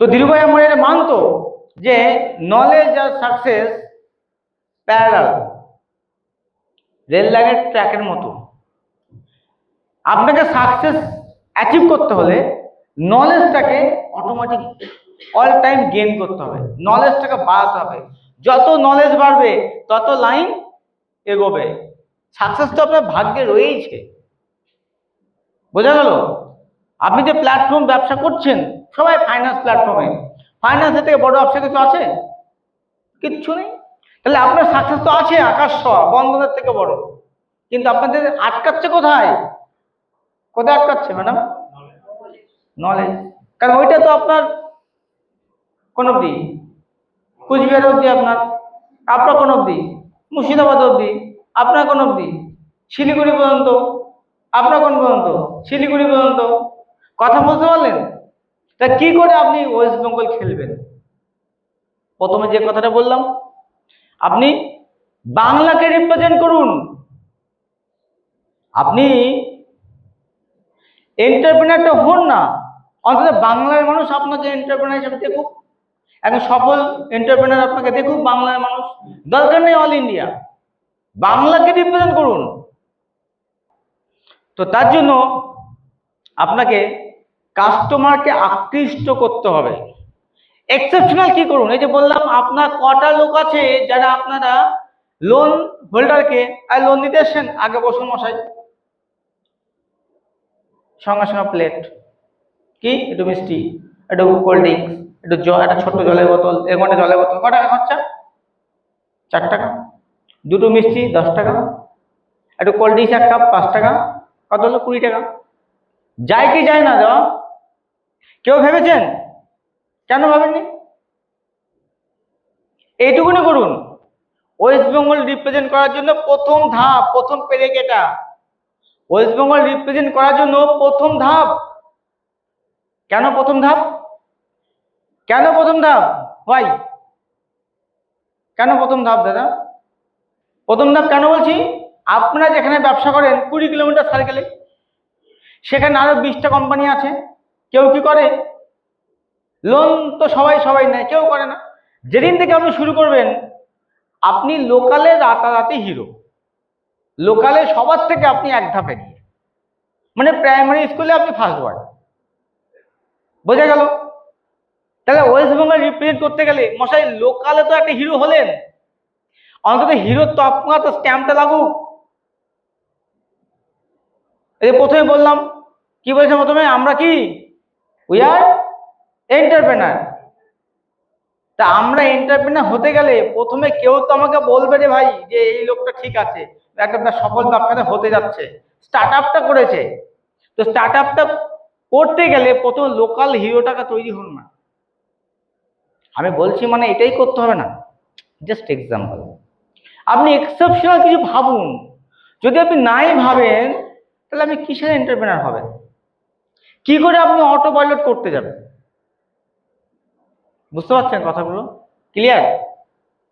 তো ধীরুভাই আমার এটা মানতো যে নলেজ আর সাকসেস প্যারাল রেল লাইনের ট্র্যাকের মতো। আপনাকে সাকসেস অ্যাচিভ করতে হলে নলেজটাকে অটোমেটিক অল টাইম গেইন করতে হবে। নলেজটাকে বাড়াতে হবে। যত নলেজ বাড়বে, তত লাইন এগোবে। সাকসেস তো আপনার ভাগ্যে রয়েইছে। বোঝা গেল? আপনি যে প্ল্যাটফর্ম ব্যবসা করছেন, সবাই ফাইন্যান্স প্ল্যাটফর্মে ফাইন্যান্সের থেকে বড় ব্যবসা কিছু আছে? কিচ্ছু নেই। তাহলে আপনার সাকসেস তো আছে, আকাশ ছোঁয়া, বন্ধনের থেকে বড়। কিন্তু আপনাদের আটকাচ্ছে কোথায়? কোথায় আটকাচ্ছে ম্যাডাম নলেজ কারণ ওইটা তো আপনার কোন অবধি। কুচবিহার অবধি আপনার আপনার কোন অবধি। মুর্শিদাবাদ অবধি, আপনার কোন অবধি। শিলিগুড়ি পর্যন্ত, আপনার কোন পর্যন্ত? শিলিগুড়ি পর্যন্ত। কথা বলতে পারলেন? তা কি করে আপনি ওয়েস্ট বেঙ্গল খেলবেন? প্রথমে যে কথাটা বললাম, আপনি বাংলাকে রিপ্রেজেন্ট করুন। আপনি এন্টারপ্রেনারটা হন না, অন্তত বাংলার মানুষ আপনাকে এন্টারপ্রেনার হিসেবে দেখুক। এখন সফল এন্টারপ্রেনার আপনাকে দেখুক, বাংলার মানুষ। দরকার নেই অল ইন্ডিয়া বাংলাকে রিপ্রেজেন্ট করুন। তো তার জন্য আপনাকে কাস্টমারকে আকৃষ্ট করতে হবে। এক্সেপশনাল কি করুন? এই যে বললাম, আপনার কটা লোক আছে যারা আপনারা লোন হোল্ডারকে আর লোন দিতে এসছেন? আগে বসুন মশাই। সঙ্গে সঙ্গে প্লেট কি? একটু মিষ্টি, একটু কোল্ড ড্রিঙ্কস একটু জল একটা ছোট্ট জলের বোতল এক ঘণ্টা জলের বোতল। ক টাকা খরচা? চার টাকা। দুটো মিষ্টি, দশ টাকা। একটু কোল্ড ড্রিঙ্কস এক কাপ পাঁচ টাকা। কত হলো? কুড়ি টাকা। যায় কি যায় না দেওয়া কেউ ভেবেছেন? কেন ভাবেননি? এইটুকুনি করুন। ওয়েস্ট বেঙ্গল রিপ্রেজেন্ট করার জন্য প্রথম ধাপ, প্রথম পেরেক এটা। ওয়েস্ট বেঙ্গল রিপ্রেজেন্ট করার জন্য প্রথম ধাপ। কেন প্রথম ধাপ? কেন প্রথম ধাপ? ভাই কেন প্রথম ধাপ, দাদা? প্রথম ধাপ কেন বলছি? আপনারা যেখানে ব্যবসা করেন কুড়ি কিলোমিটার সার্কেলে সেখানে আরও বিশটা কোম্পানি আছে। কেউ কি করে? লোন তো সবাই সবাই নেয়, কেউ করে না। যেদিন থেকে আপনি শুরু করবেন, আপনি লোকালে রাতারাতি হিরো। লোকালে সবার থেকে আপনি এক ধাপে গিয়ে মানে প্রাইমারি স্কুলে আপনি ফার্স্ট ওয়ার্ড বোঝা গেল? তাহলে ওয়েস্ট বেঙ্গল রিপ্রেজেন্ট করতে গেলে মশাই লোকালে তো একটা হিরো হলেন। অন্তত হিরোর তকমা তো স্ট্যাম্পটা লাগুক। এই প্রথমে বললাম, কি বলছে প্রথমে? আমরা কি? উই আর এন্টারপ্রেনার তা আমরা এন্টারপ্রেনার হতে গেলে প্রথমে কেউ তো আমাকে বলবে রে ভাই যে এই লোকটা ঠিক আছে, একটা সফল ব্যবসাতে হতে যাচ্ছে। স্টার্ট আপটা করেছে। তো স্টার্ট আপটা করতে গেলে প্রথম লোকাল হিরোটাকে তৈরি হন না। আমি বলছি মানে এটাই করতে হবে না। জাস্ট এক্সাম্পল আপনি এক্সেপশনাল কিছু ভাবুন। যদি আপনি নাই ভাবেন, তাহলে আপনি কিসের এন্টারপ্রেনার হবেন? কি করে আপনি অটো পাইলট করতে যাবেন? বুঝতে পারছেন কথাগুলো? ক্লিয়ার